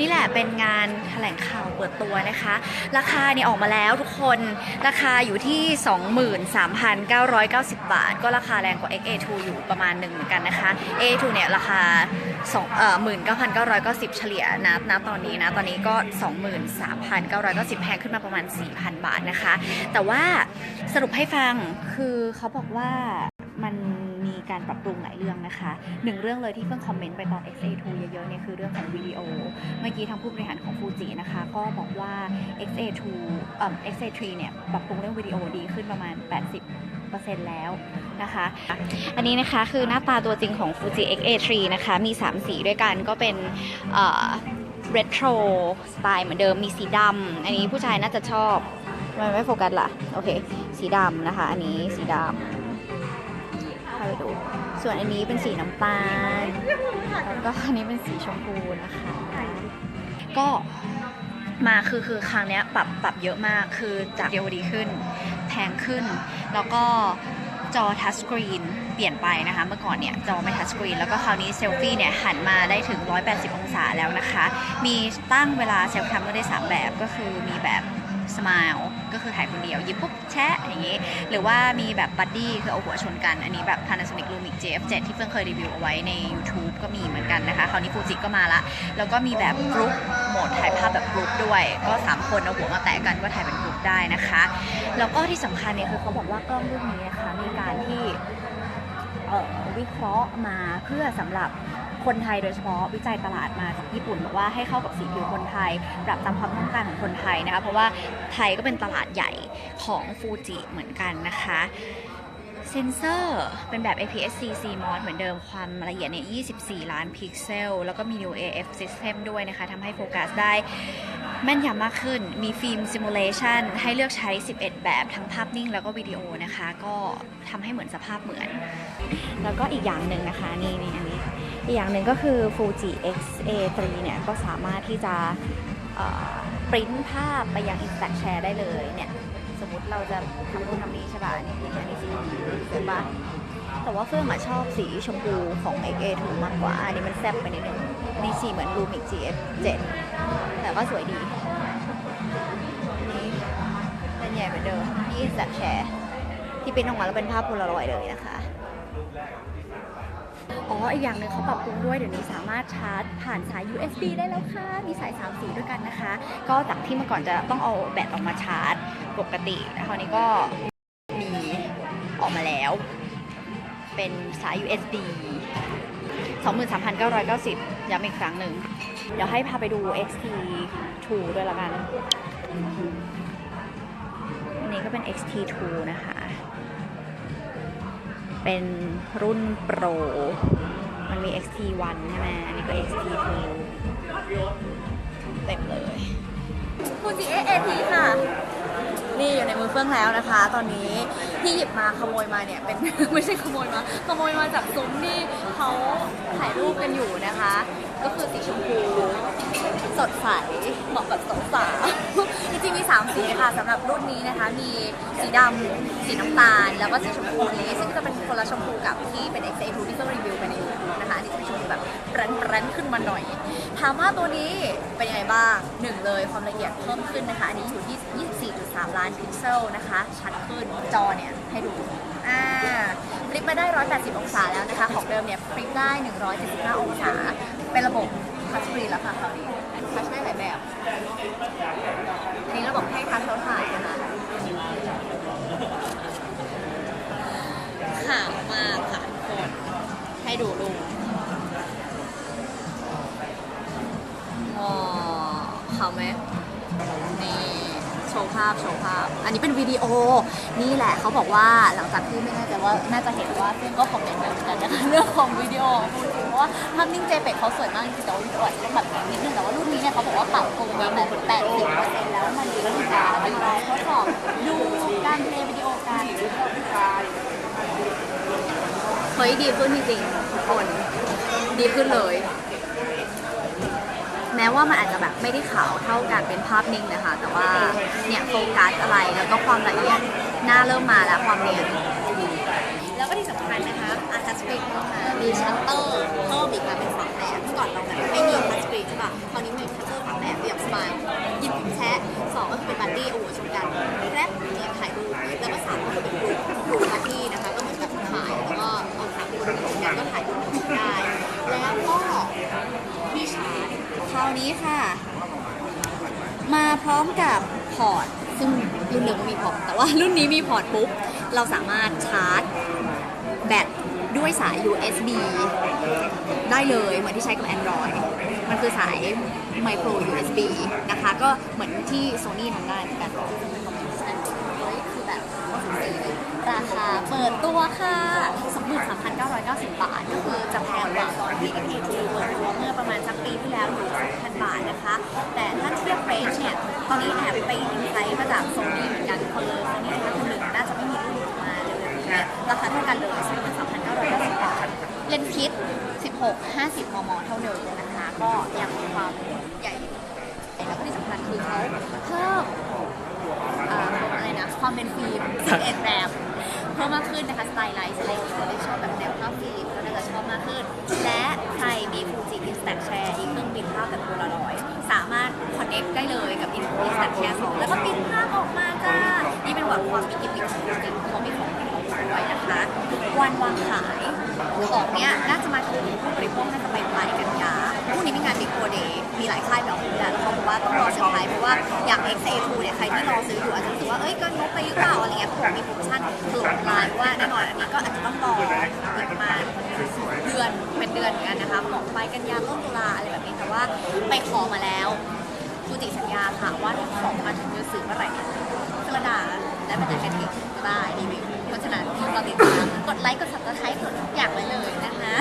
นี่แหละเป็นงานแถลงข่าวเปิดตัวนะคะ ราคาเนี่ยออกมาแล้วทุกคนราคาอยู่ที่ 23,990 บาท ก็ราคาแรงกว่า XA2 อยู่ประมาณหนึ่งเหมือนกันนะคะ A2 เนี่ยราคา2เอ่อ19,990 เฉลี่ยนะณตอนนี้นะตอนนี้ก็ 23,990 แพงขึ้นมาประมาณ 4,000 บาทนะคะ แต่ว่าสรุปให้ฟังคือเขาบอกว่า การปรับปรุงหลายเรื่องนะคะหนึ่งเรื่องเลยที่เพิ่งคอมเมนต์ไปตอน XA2 เยอะๆเนี่ยคือเรื่องของวิดีโอ เมื่อกี้ทางผู้บริหารของฟูจินะคะ ก็บอกว่า XA2 เอ่อ XA3 เนี่ยปรับปรุงเรื่องวิดีโอดีขึ้นประมาณ 80%แล้วนะคะ อันนี้นะคะคือหน้าตาตัวจริงของ Fuji XA3 นะคะ มี 3 สีด้วยกันก็เป็นเอ่อ retro สไตล์เหมือนเดิมมีสีดำอันนี้ผู้ชายน่าจะชอบไมันไม่โฟกัสล่ะ โอเค สีดำนะคะ อันนี้สีดำ ให้ไปดูส่วนอันนี้เป็นสีน้ำตาลแล้วก็อันนี้เป็นสีชมพูนะคะ ก็มาคือคือครั้งเนี้ยปรับปรับเยอะมากคือจากเดียวดีขึ้น แพงขึ้น แล้วก็จอทัชสกรีนเปลี่ยนไปนะคะ เมื่อก่อนเนี่ยจอไม่ทัชสกรีนแล้วก็คราวนี้เซลฟี่เนี่ยหันมาได้ถึง 180 องศาแล้วนะคะ มีตั้งเวลาเซลฟี่ทำได้3แบบก็คือมีแบบ สม l ลก็คือถ่ายคนเดียวหยิบปุ๊บแชะอย่างนี้ หรือว่ามีแบบบัดดี้คือเอาหัวชนกัน อันนี้แบบ Panasonic Lumix JF7 ที่เพิ่งเคยรีวิวเอาไว้ใน YouTube ก็มีเหมือนกันนะคะ คราวนี้ฟูจิก็มาละ แล้วก็มีแบบกรุ๊ปโหมดถ่ายภาพแบบกรุ๊ปด้วย ก็ 3 คนเอาหัวมาแตะกันก็ถ่ายเป็นกรุ๊ปได้นะคะ แล้วก็ที่สำคัญเนี่ยคือเขาบอกว่ากล้องรุ่นนี้นะคะมีการที่วิเคราะห์มาเพื่อสำหรับ คนไทยโดยเฉพาะวิจัยตลาดมาจากญี่ปุ่นบอกว่าให้เข้ากับสีผิวคนไทย ปรับตามความต้องการของคนไทยนะคะเพราะว่าไทยก็เป็นตลาดใหญ่ของฟูจิเหมือนกันนะคะเซนเซอร์เป็นแบบ APS-C CMOS เหมือนเดิมความละเอียดเนี่ย 24 ล้านพิกเซล แล้วก็มี New AF System ด้วยนะคะทำให้โฟกัสได้แม่นยำมากขึ้น มีฟิล์มซิมูเลชันให้เลือกใช้ 11 แบบทั้งภาพนิ่งแล้วก็วิดีโอนะคะ ก็ทำให้เหมือนสภาพเหมือน แล้วก็อีกอย่างหนึ่งนะคะ นี่นี่อันนี้ อีกอย่างหนึ่งก็คือ Fuji X-A3 เนี่ยก็สามารถที่จะปริ้นภาพไปยัง Instax Share ได้เลยเนี่ยสมมติเราจะทำนู่นทำนี่ใช่ป่ะอันนี่อันนี้สีเห็นปะแต่ว่าเฟื่องอะชอบสีชมพูของ XA2 มากกว่า อันนี้มันแซ่บไปนิดนึงนี่สีเหมือน Lumix GF7 แต่ก็สวยดีนนี้เป็นใหญ่เหมือนเดิมที่แซบแชร์ที่เป็นออกมาแล้วเป็นภาพโพลารอยด์เลยนะคะ อ๋ออีกอย่างหนึ่งเขาปรับปรุงด้วยเดี๋ยวนี้สามารถชาร์จผ่านสาย USB ได้แล้วค่ะ มีสาย 3 สีด้วยกันนะคะ ก็จากที่เมื่อก่อนจะต้องเอาแบตออกมาชาร์จปกติคราวนี้ก็มีออกมาแล้ว เป็นสาย USB 23,990 ย้ำอีกครั้งหนึ่ง เดี๋ยวให้พาไปดู XT2 ด้วยละกัน อันนี้ก็เป็น XT2 นะคะ เป็นรุ่นโปร มันมี XT1 ใช่ไหม อันนี้ก็ XT2 เต็มเลยฟูจิ AAT ค่ะ นี่อยู่ในมือเฟื่องแล้วนะคะ ตอนนี้ที่หยิบมาขโมยมาเนี่ย เป็น ไม่ใช่ขโมยมา ขโมยมาจากซุ้มที่เขาถ่ายรูปกันอยู่นะคะ ก็คือสีชมพู สดใสเหมาะกับสาวๆจริงๆมี 3 สีค่ะสำหรับรุ่นนี้นะคะ มีสีดำสีน้ำตาล แล้วก็สีชมพูนี้ ซึ่งจะเป็นคนละชมพูกับที่เป็น XA2 ที่เพิ่งรีวิวไปในยูทูบนะคะอันนี่จะเป็นชมพูแบบแบรนด์ขึ้นมาหน่อย ถามว่าตัวนี้เป็นยังไงบ้างหนึ่งเลยความละเอียดเพิ่มขึ้นนะคะ อันนี้อยู่ที่ 24.3 ล้านพิกเซลนะคะ ชัดขึ้นจอเนี่ยให้ดูอ่าฟลิปมาได้ 180 องศาแล้วนะคะ ของเดิมเนี่ยฟลิปได้ 175 องศา เป็นระบบ ทัชสกรีนแล้วค่ะคราวนี้ทัชได้หลายแบบอันนี้ระบบให้ทัชเราถ่ายนะคะขาวมากค่ะทุกคนให้ดูดู ภาพโชว์ภาพ อันนี้เป็นวิดีโอ นี่แหละเขาบอกว่าหลังจากที่ไม่แน่ใจว่าน่าจะเห็นว่าซึ่งก็คอมเมนต์ไปเหมือนกันนะคะเรื่องของวิดีโอพูดถึงเพราะว่าภาพนิ่งเจเป็กเขาสวยมากจริงๆแต่ว่าวิดีโออาจจะต้องแบบนิดนึงแต่ว่ารุ่นนี้เนี่ยเขาบอกว่าปรับปรุงแบบแปดสิบเปอร์เซ็นต์แล้วมันดีขึ้นแล้วไปลองทดสอบดูการเพลย์วิดีโอกันเฮ้ยดีขึ้นจริงๆทุกคนดีขึ้นเลย แม้ว่ามันอาจจะแบบไม่ได้ขาวเท่ากันเป็นภาพนิ่งนะคะ แต่ว่าเนี่ยโฟกัสอะไรแล้วก็ความละเอียดหน้าเริ่มมาแล้วความเนียนแล้วก็ที่สำคัญนะคะอาร์ทัสกรีนเพิ่มมามีชัตเตอร์เพิ่มอีกมาเป็นสองแบบเมื่อก่อนเราแบบไม่มีทัสกรีนใช่ปะคราวนี้มีชัตเตอร์ ราวนี้ค่ะ มาพร้อมกับพอร์ต ซึ่งรุ่นเดิมไม่มีพอร์ต แต่ว่ารุ่นนี้มีพอร์ตปุ๊บ เราสามารถชาร์จแบตด้วยสาย USB ได้เลยเหมือนที่ใช้กับ Android มันคือสาย micro USB นะคะ ก็เหมือนที่ Sony ทำได้เหมือนกันคือแบบราคาเปิดตัวค่ะ 23,990 บาท ก็คือจะแพงกว่าตอนที่ XA2 เปิดตัวเมื่อ ประมาณสักปีที่แล้วอยู่2,000 บาทนะคะ แต่ถ้าเทียบเรนจ์เนี่ย ตอนนี้แอบไปอินไซต์มาจาก Sony เหมือนกันคือ Sony ถ้าคนหนึ่งน่าจะไม่มีรุ่นออกมาเร็วๆนี้เนี่ยราคาเท่ากันเลย23,990บาทเลนส์คิด 16 50 มม เท่าเดิมนะคะ ก็ยังมีความใหญ่แล้วก็ที่สำคัญคือเขาเพิ่มเอ่ออะไรนะความเป็นฟิล์ม11แบบ เพิ่มมากขึ้นนะคะสไตล์ไลท์อะไรอย่างเงี้ยได้ชอบแบบแนวภาพฟิล์มก็น่าจะชอบมากขึ้น และใครมีฟูจิอินสแต c แชร์อีกเครื่องบินภาพแบบโพลารอยด์สามารถคอนเน c t ได้เลยกับอินสแต c แชร์2แล้วก็ปริ้นภาพออกมาจ้า นี่เป็นแบบความมีกิมมิคของจริงเขามีของของด้วยนะคะวันวางขายของเนี้ยน่าจะมาถึงผู้บริโภคน่าจะไปปลายกันยาพรุ่งนี้มีงานบิ๊กโ d เดย์มีหลายค่ายแบบนี้แหละแล้วเขาบอกว่า ว่าอย่าง XA2 เนี่ยใครที่รอซื้ออยู่อาจจะรู้สึกว่าเอ้ยก็งบไปหรือเปล่าอะไรเงี้ยเขาบอกมีโปรโมชั่นถล่มทลายว่าแน่นอนอันนี้ก็อาจจะต้องรออีกประมาณเดือนเป็นเดือนเหมือนกันนะคะของปลายกันยาต้นตุลาอะไรแบบนี้แต่ว่าไปขอมาแล้วฟูจิสัญญาค่ะว่าถ้าของมาถึงมือสื่อเมื่อไหร่เนี่ยกระดาษและบรรยากาศเองก็ได้รีวิวเพราะฉะนั้นเราติดตามกดไลค์กดซับสไครต์กดทุกอย่างไว้เลยนะคะ